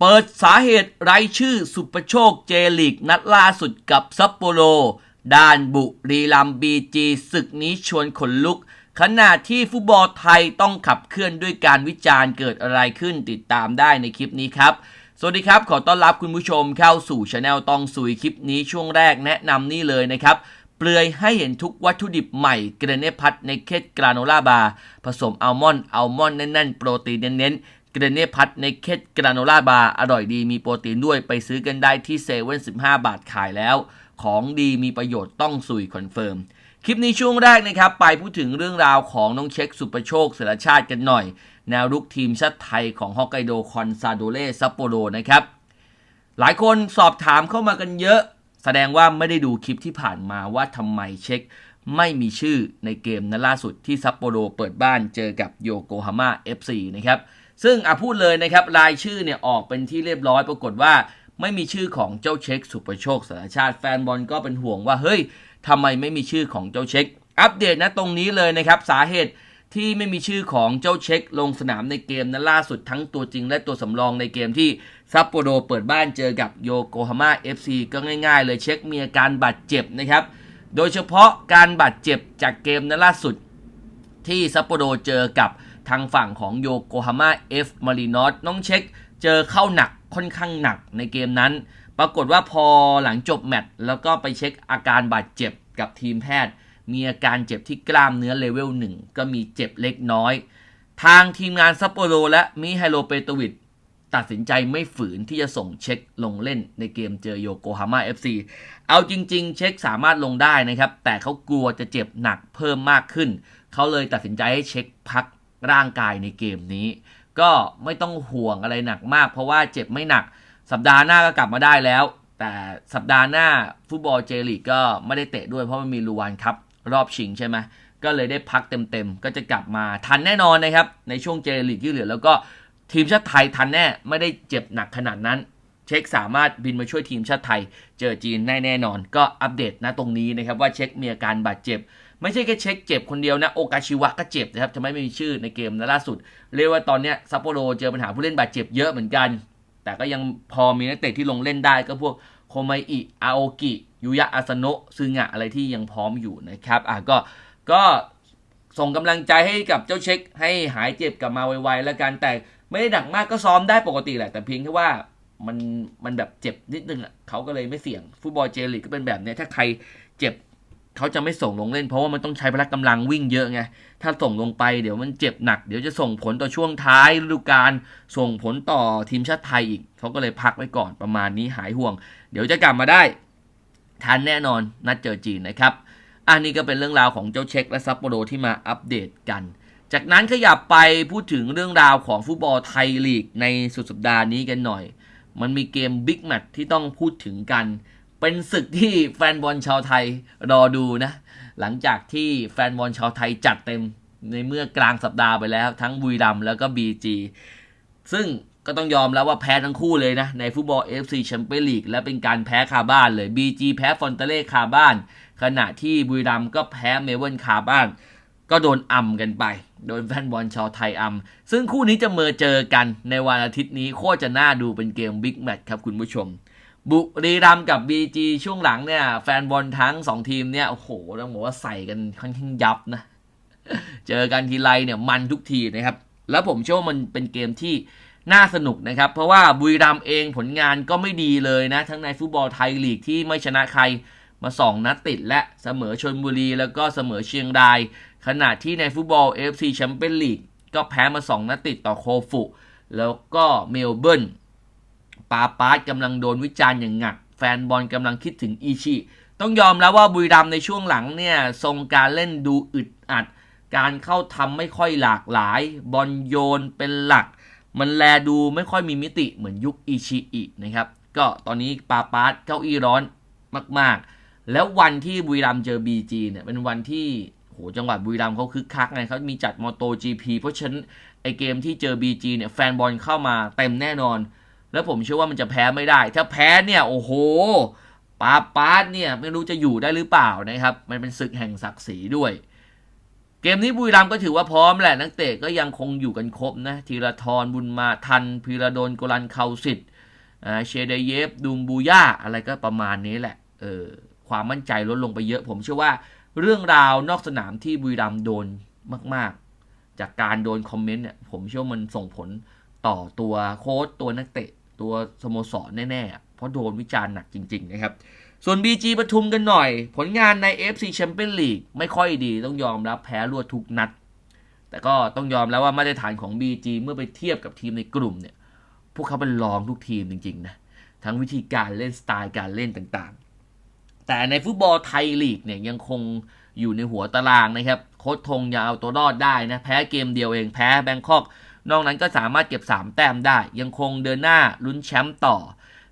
เปิดสาเหตุไรชื่อสุประโชคเจลิกนัดล่าสุดกับซัปโปโร ด้านบุรีรัมบีจีศึกนี้ชวนขนลุก ขณะที่ฟุตบอลไทยต้องขับเคลื่อนด้วยการวิจารณ์เกิดอะไรขึ้นติดตามได้ในคลิปนี้ครับ สวัสดีครับ ขอต้อนรับคุณผู้ชมเข้าสู่ช anel ตองสุยคลิปนี้ช่วงแรกแนะนำนี่เลยนะครับเปลือยให้เห็นทุกวัตถุดิบใหม่เกรเนพัทในเคสกราโนล่าบาร์ผสมอัลมอนด์อัลมอนด์แน่นๆ โปรตีนเน้นๆ เกรเนพัทในเคสกราโนล่าบาร์อร่อยดีมีโปรตีนด้วยไปซื้อกันได้ที่เซเว่นสิบห้าบาทขายแล้ว ของดีมีประโยชน์ต้องสุยคอนเฟิร์มคลิปนี้ช่วงแรกนะครับ ไปพูดถึงเรื่องราวของน้องเช็คสุประโชคเสรชาติกันหน่อย แนวรุกทีมชาติไทยของฮอกไกโดคอนซาโดเล่ซัปโปโรนะครับ หลายคนสอบถามเข้ามากันเยอะ แสดงว่าไม่ได้ดูคลิปที่ผ่านมาว่าทำไมเช็คไม่มีชื่อในเกมนั้นล่าสุดที่ซัปโปโรเปิดบ้านเจอกับโยโกฮาม่า FC นะครับ ซึ่งอะพูดเลยนะครับรายชื่อเนี่ยออกเป็นที่เรียบร้อยปรากฏว่าไม่มีชื่อของเจ้าเช็คสุประโชคสารชาติแฟนบอลก็เป็นห่วงว่าเฮ้ยทำไมไม่มีชื่อของเจ้าเช็ค อัปเดตนะตรงนี้เลยนะครับสาเหตุที่ไม่มีชื่อของเจ้าเช็คลงสนามในเกมนั้นล่าสุดทั้งตัวจริงและตัวสำรองในเกมที่ซัปโปโรเปิดบ้านเจอกับโยโกฮาม่า FC ก็ง่ายๆ เลยเช็คมีอาการบาดเจ็บนะครับ โดยเฉพาะการบาดเจ็บจากเกมนั้นล่าสุดที่ซัปโปโรเจอกับ ทางฝั่งของโยโกฮาม่าเอฟมารินอสน้องเช็คเจอเข้าหนักค่อนข้างหนักในเกมนั้น ปรากฏว่าพอหลังจบแมตช์แล้วก็ไปเช็คอาการบาดเจ็บกับทีมแพทย์ มีอาการเจ็บที่กล้ามเนื้อเลเวลหนึ่งก็มีเจ็บเล็กน้อย ทางทีมงานซัปโปโรและมิไฮโลเปโตวิดตัดสินใจไม่ฝืนที่จะส่งเช็คลงเล่นในเกมเจอโยโกฮาม่า FC เอาจริง ๆ เช็คสามารถลงได้นะครับ แต่เขากลัวจะเจ็บหนักเพิ่มมากขึ้น เขาเลยตัดสินใจให้เช็คพัก ร่างกายในเกมนี้ ก็ไม่ต้องห่วงอะไรหนักมาก เพราะว่าเจ็บไม่หนัก สัปดาห์หน้าก็กลับมาได้แล้ว แต่สัปดาห์หน้าฟุตบอลเจลีกก็ไม่ได้เตะด้วยเพราะมันมีลูวานครับรอบชิงใช่ไหมก็เลยได้พักเต็มๆ ก็จะกลับมาทันแน่นอนนะครับ ในช่วงเจลีกที่เหลือแล้วก็ทีมชาติไทยทันแน่ไม่ได้เจ็บหนักขนาดนั้น เช็คสามารถบินมาช่วยทีมชาติไทย เจอจีนได้แน่นอน ก็อัปเดตนะตรงนี้นะครับว่าเช็คมีอาการบาดเจ็บ ไม่ใช่แค่เช็คเจ็บคนเดียวนะ โอกาชิวะก็เจ็บนะครับจะไม่มีชื่อในเกมนะล่าสุด เรียกว่าตอนนี้ซัปโปโรเจอปัญหาผู้เล่นบาดเจ็บเยอะเหมือนกัน แต่ก็ยังพอมีนักเตะที่ลงเล่นได้ก็พวกโคไมอิอาโอกิยุยะอาสโนะซึงะอะไรที่ยังพร้อมอยู่นะครับอะก็ก็ส่งกำลังใจให้กับเจ้าเช็ค ให้หายเจ็บกลับมาไวๆแล้วกันแต่ไม่ได้หนักมากก็ซ้อมได้ปกติแหละแต่เพียงแค่ว่า มันมันแบบเจ็บนิดนึงอะเขาก็เลยไม่เสี่ยง ฟุตบอลเจลีกก็เป็นแบบเนี้ยถ้าใครเจ็บเขาจะไม่ส่งลงเล่น เพราะว่ามันต้องใช้พละกำลังวิ่งเยอะไงถ้าส่งลงไปเดี๋ยวมันเจ็บหนัก เดี๋ยวจะส่งผลต่อช่วงท้ายฤดูกาลส่งผลต่อทีมชาติไทยอีกเขาก็เลยพักไว้ก่อนประมาณนี้หายห่วง เดี๋ยวจะกลับมาได้ทันแน่นอนนัดเจอจีนนะครับอันนี้ก็เป็นเรื่องราวของเจ้าเช็คและซัปโปโรที่มาอัปเดตกัน จากนั้นขยับไปพูดถึงเรื่องราวของฟุตบอลไทยลีกในสุดสัปดาห์นี้กันหน่อย มันมีเกมบิ๊กแมตช์ที่ต้องพูดถึงกัน เป็นศึกที่แฟนบอลชาวไทยรอดูนะ หลังจากที่แฟนบอลชาวไทยจัดเต็มในเมื่อกลางสัปดาห์ไปแล้วทั้งบุรีรัมแล้วก็ BG ซึ่งก็ต้องยอมแล้วว่าแพ้ทั้งคู่เลยนะ ในฟุตบอล FC แชมเปี้ยนลีกและเป็นการแพ้คาบ้านเลย BG แพ้ฟอนเตเล่คาบ้าน ขณะที่บุรีรัมก็แพ้เมเวิลคาบ้าน ก็โดนอัมกันไป โดนแฟนบอลชาวไทยอัมซึ่งคู่นี้จะเมอเจอกันในวันอาทิตย์นี้โคตรจะน่าดูเป็นเกมบิ๊กแมตช์ครับคุณผู้ชม บุรีรัมย์กับ BG ช่วงหลังเนี่ย แฟนบอลทั้ง 2 ทีมเนี่ย โอ้โหต้องบอกว่าใส่กันค่อนข้างยับนะ เจอกันทีไรเนี่ยมันทุกทีนะครับ แล้วผมเชื่อว่ามันเป็นเกมที่น่าสนุกนะครับ เพราะว่าบุรีรัมย์เองผลงานก็ไม่ดีเลยนะ ทั้งในฟุตบอลไทยลีกที่ไม่ชนะใครมา 2 นัดติดและเสมอชนบุรีแล้วก็เสมอเชียงราย ขณะที่ในฟุตบอล AFC แชมเปี้ยนลีกก็แพ้มา 2 นัดติดต่อโคฟุ แล้วก็เมลเบิร์นปาปาร์ตกำลังโดนวิจารณ์อย่างหนัก แฟนบอลกำลังคิดถึงอีชิ ต้องยอมแล้วว่าบุรีรัมในช่วงหลังเนี่ยทรงการเล่นดูอึดอัด การเข้าทำไม่ค่อยหลากหลาย บอลโยนเป็นหลัก มันแลดูไม่ค่อยมีมิติเหมือนยุคอิชิอินะครับ ก็ตอนนี้ปาปาร์ตเก้าอี้ร้อนมากๆ แล้ววันที่บุรีรัมเจอ BG เนี่ยเป็นวันที่ โหจังหวัดบุรีรัมย์เขาคึกคักไงเขามีจัดมอโต GP เพราะฉะนั้นไอเกมที่เจอ BG เนี่ยแฟนบอลเข้ามาเต็มแน่นอน แล้วผมเชื่อว่ามันจะแพ้ไม่ได้ ถ้าแพ้เนี่ยโอ้โหปาปาร์ตเนี่ยไม่รู้จะอยู่ได้หรือเปล่านะครับ มันเป็นศึกแห่งศักดิ์ศรีด้วย เกมนี้บุรีรัมย์ก็ถือว่าพร้อมแหละนักเตะก็ยังคงอยู่กันครบนะธีรทรบุญมาทันพีระดลโกลันเคาสิทธิ์อ่าเชเดเยฟดุมบูย่าอะไรก็ประมาณนี้แหละเออความมั่นใจลดลงไปเยอะ ผมเชื่อว่า เรื่องราวนอกสนามที่บุรีรัมย์โดนมาก ๆ จากการโดนคอมเมนต์เนี่ยผมเชื่อว่ามันส่งผลต่อตัวโค้ชตัวนักเตะ ตัวสโมสรแน่ ๆ เพราะโดนวิจารณ์หนักจริง ๆ นะครับ ส่วน BG ปทุมกันหน่อย ผลงานใน FC Champions League ไม่ค่อยดีต้องยอมรับแพ้รวดทุกนัด แต่ก็ต้องยอมแล้วว่ามาตรฐานของ BG เมื่อไปเทียบกับทีมในกลุ่มเนี่ยพวกเขาเป็นรองทุกทีมจริงๆนะทั้งวิธีการเล่นสไตล์การเล่นต่างๆ แต่ในฟุตบอลไทยลีกเนี่ยยังคงอยู่ในหัวตารางนะครับ โค้ชทงยังเอาตัวรอดได้นะ แพ้เกมเดียวเองแพ้แบงคอก นอกนั้นก็สามารถเก็บ 3 แต้มได้ ยังคงเดินหน้าลุ้นแชมป์ต่อ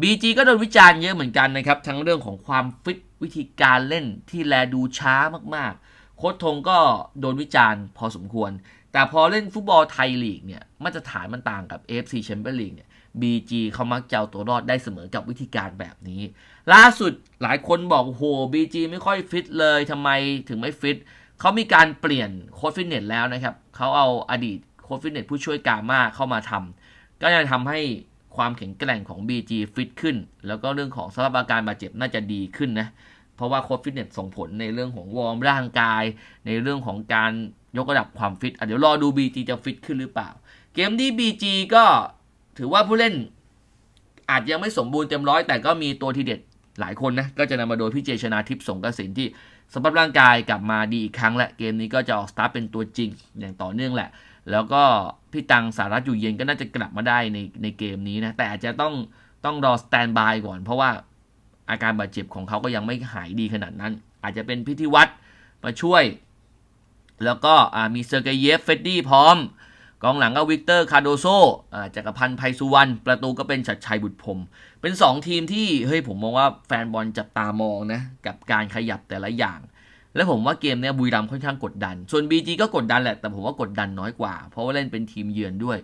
BG ก็โดนวิจารณ์เยอะเหมือนกันนะครับ ทั้งเรื่องของความฟิตวิธีการเล่นที่แลดูช้ามากๆ โค้ชทงก็โดนวิจารณ์พอสมควร แต่พอเล่นฟุตบอลไทยลีกเนี่ยมาตรฐานมันต่างกับ AFC Champions League เนี่ย BG เขามักจะเอาตัวรอดได้เสมอกับวิธีการแบบนี้ ล่าสุดหลายคนบอกโอ้โห BG ไม่ค่อยฟิตเลยทำไมถึงไม่ฟิตเขามีการเปลี่ยนโค้ชฟิตเนสแล้วนะครับเขาเอาอดีตโค้ชฟิตเนสผู้ช่วยกามาเข้ามาทำก็จะทำให้ความแข็งแกร่งของ BG ฟิตขึ้น แล้วก็เรื่องของสภาพอาการบาดเจ็บน่าจะดีขึ้นนะ เพราะว่าโค้ชฟิตเนสส่งผลในเรื่องของวอร์มร่างกาย ในเรื่องของการยกระดับความฟิตเดี๋ยวรอดู BG จะฟิตขึ้นหรือเปล่า เกมที่ BG ก็ถือว่าผู้เล่นอาจยังไม่สมบูรณ์เต็มร้อยแต่ก็มีตัวทีเด็ด หลายคนนะก็จะนำมาโดยพี่เจชนาทิพย์สงกระสินที่สภาพร่างกายกลับมาดีอีกครั้งและเกมนี้ก็จะออกสตาร์ทเป็นตัวจริงอย่างต่อเนื่องแหละ แล้วก็พี่ตังสารัตอยู่เย็นก็น่าจะกลับมาได้ในในเกมนี้นะแต่อาจจะต้องต้องรอสแตนบายก่อน เพราะว่าอาการบาดเจ็บของเขาก็ยังไม่หายดีขนาดนั้น อาจจะเป็นพิธีวัตรมาช่วย แล้วก็มีเซอร์เกเยฟเฟดดี้พร้อม กองหลังก็วิกเตอร์คาโดโซจักรพันธ์ไพสุวรรณประตูก็เป็นชัดชัยบุตรพรมเป็น 2 ทีมที่เฮ้ยผมมองว่าแฟนบอลจับตามองนะกับการขยับแต่ละอย่าง และผมว่าเกมเนี้ยบุรีรัมย์ค่อนข้างกดดัน ส่วน BG ก็กดดันแหละ แต่ผมว่ากดดันน้อยกว่า เพราะว่าเล่นเป็นทีมเยือนด้วย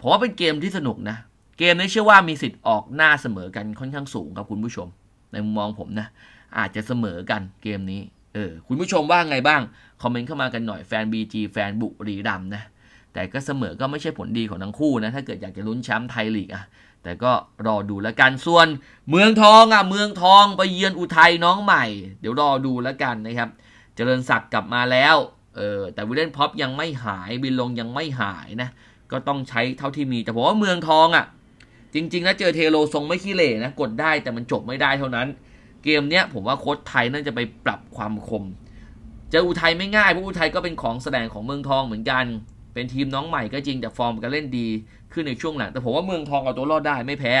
ผมว่าเป็นเกมที่สนุกนะ เกมนี้เชื่อว่ามีสิทธิ์ออกหน้าเสมอกันค่อนข้างสูงครับคุณผู้ชม ในมุมมองผมนะ อาจจะเสมอกันเกมนี้เออคุณผู้ชมว่าไงบ้างคอมเมนต์เข้ามากันหน่อยแฟน BG แฟนบุรีรัมย์นะ แต่ก็เสมอก็ไม่ใช่ผลดีของทั้งคู่นะถ้าเกิดอยากจะลุ้นแชมป์ไทยลีกอะแต่ก็รอดูแล้วกันส่วนเมืองทองอะเมืองทองไปเยือนอุทัยน้องใหม่ เดี๋ยวรอดูแล้วกันนะครับ เจริญศักดิ์กลับมาแล้วเออแต่วิลเลนพ็อปยังไม่หายบินลงยังไม่หายนะก็ต้องใช้เท่าที่มีแต่ผมว่าเมืองทองอะจริงๆแล้วเจอเทโลทรงไม่ขี้เหร่นะกดได้แต่มันจบไม่ได้เท่านั้น เกมเนี้ยผมว่าโค้ชไทยน่าจะไปปรับความคม เจออุทัยไม่ง่ายเพราะอุทัยก็เป็นของแสดงของเมืองทองเหมือนกัน เป็นทีมน้องใหม่ก็จริงแต่ฟอร์มการเล่นดี ขึ้นในช่วงหลัง แต่ผมว่าเมืองทองเอาตัวรอดได้ไม่แพ้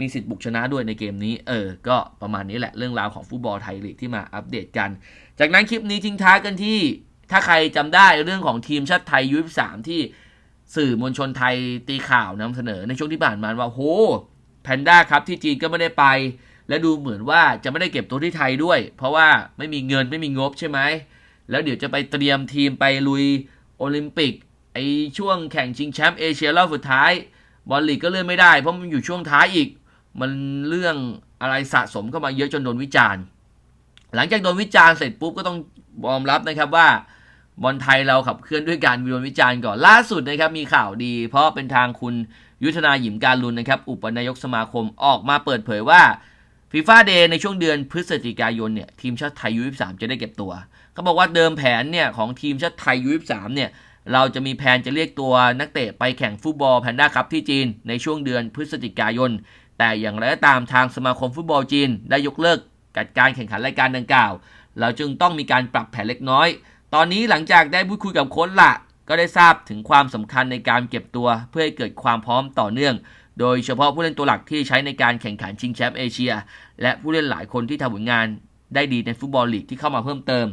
มีสิทธิ์บุกชนะด้วยในเกมนี้ เออ ก็ประมาณนี้แหละเรื่องราวของฟุตบอลไทยลีกที่มาอัปเดตกัน จากนั้นคลิปนี้ทิ้งท้ายกันที่ถ้าใครจำได้เรื่องของทีมชาติไทยยูสามที่สื่อมวลชนไทยตีข่าวนำเสนอในช่วงที่ผ่านมาว่าโหแพนด้าครับที่จีนก็ไม่ได้ไป และดูเหมือนว่าจะไม่ได้เก็บตัวที่ไทยด้วย เพราะว่าไม่มีเงินไม่มีงบใช่ไหมแล้วเดี๋ยวจะไปเตรียมทีมไปลุยโอลิมปิก ไอช่วงแข่งชิงแชมป์เอเชียรอบสุดท้าย บอลลีกก็เลื่อนไม่ได้ เพราะมันอยู่ช่วงท้ายอีก มันเรื่องอะไรสะสมเข้ามาเยอะจนโดนวิจารณ์ หลังจากโดนวิจารณ์เสร็จปุ๊บก็ต้องยอมรับนะครับว่าบอลไทยเราขับเคลื่อนด้วยการวิโดนวิจารณ์ก่อนล่าสุดนะครับมีข่าวดี เพราะเป็นทางคุณยุทธนาหยิมการลุนนะครับ อุปนายกสมาคมออกมาเปิดเผยว่าฟีฟ่าเดย์ในช่วงเดือนพฤศจิกายนเนี่ยทีมชาติไทยยู23จะได้เก็บตัว เขาบอกว่าเดิมแผนเนี่ยของทีมชาติไทยยู23เนี่ย เราจะมีแผนจะเรียกตัวนักเตะไปแข่งฟุตบอลแพนด้าคัพที่จีนในช่วงเดือนพฤศจิกายน แต่อย่างไรก็ตามทางสมาคมฟุตบอลจีน ได้ยกเลิกการแข่งขันรายการดังกล่าว เราจึงต้องมีการปรับแผนเล็กน้อย ตอนนี้หลังจากได้พูดคุยกับโค้ชละก็ได้ทราบถึงความสำคัญในการเก็บตัวเพื่อให้เกิดความพร้อมต่อเนื่อง โดยเฉพาะผู้เล่นตัวหลักที่ใช้ในการแข่งขันชิงแชมป์เอเชีย และผู้เล่นหลายคนที่ทำผลงานได้ดีในฟุตบอลลีกที่เข้ามาเพิ่มเติม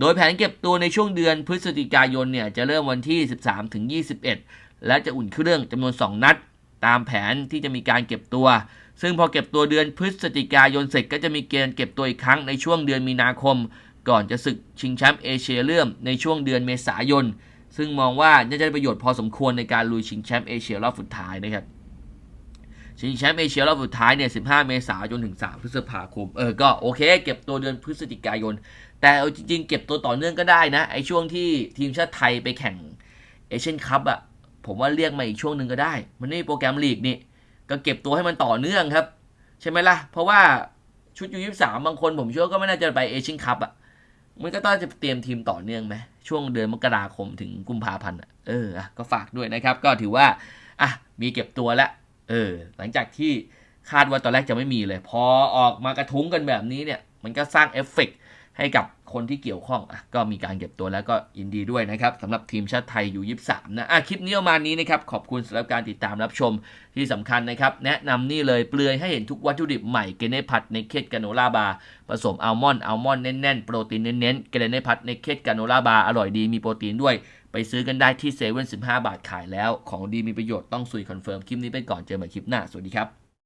โดยแผนเก็บตัวในช่วงเดือนพฤศจิกายนเนี่ยจะเริ่มวันที่ 13 ถึง 21 และจะอุ่นเครื่องจำนวน 2 นัด ตามแผนที่จะมีการเก็บตัว ซึ่งพอเก็บตัวเดือนพฤศจิกายนเสร็จก็จะมีเกณฑ์เก็บตัวอีกครั้งในช่วงเดือนมีนาคม ก่อนจะศึกชิงแชมป์เอเชียเริ่มในช่วงเดือนเมษายน ซึ่งมองว่าน่าจะได้ประโยชน์พอสมควรในการลุยชิงแชมป์เอเชียรอบสุดท้ายนะครับ ชิงแชมป์เอเชียรอบสุดท้ายเนี่ย 15 เมษายนจนถึง 3 พฤษภาคม เออ ก็โอเค เก็บตัวเดือนพฤศจิกายน แต่เอาจริง ๆ เก็บตัวต่อเนื่องก็ได้นะ ไอช่วงที่ทีมชาติไทยไปแข่งเอเชียนคัพอะผมว่าเรียกมาอีกช่วงหนึ่งก็ได้ มันไม่มีโปรแกรมลีกนี่ ก็เก็บตัวให้มันต่อเนื่องครับ ใช่ไหมล่ะ เพราะว่าชุดยูยี่สามบางคนผมเชื่อก็ไม่น่าจะไปเอเชียนคัพอะมันก็ต้องจะเตรียมทีมต่อเนื่องไหมช่วงเดือนมกราคมถึงกุมภาพันธ์เออก็ฝากด้วยนะครับ ก็ถือว่าอะมีเก็บตัวแล้ว เออ หลังจากที่คาดว่าตอนแรกจะไม่มีเลย พอออกมากระทุ้งกันแบบนี้เนี่ย มันก็สร้างเอฟเฟกต์ให้กับคนที่เกี่ยวข้องอก็มีการเก็บตัวแล้วก็ยินดีด้วยนะครับสำหรับทีมชาติไทยอยู่ยี่สามนะอะคลิปนี้ประมาณนี้นะครับ ขอบคุณสำหรับการติดตามรับชมที่สำคัญนะครับ แนะนำนี่เลยเปลือยให้เห็นทุกวัตถุดิบใหม่เกเนพัทในเคดกาโนล่าบาร์ผสมอัลมอนด์อัลมอนด์แน่นๆ โปรตีนเน้นๆเกเนพัทในเคดกาโนล่าบาร์อร่อยดีมีโปรตีนด้วย ไปซื้อกันได้ที่เซเว่นสิบห้าบาทขายแล้ว ของดีมีประโยชน์ต้องซุยคอนเฟิร์มคลิปนี้ไปก่อนเจอกันใหม่คลิปหน้าสวัสดีครับ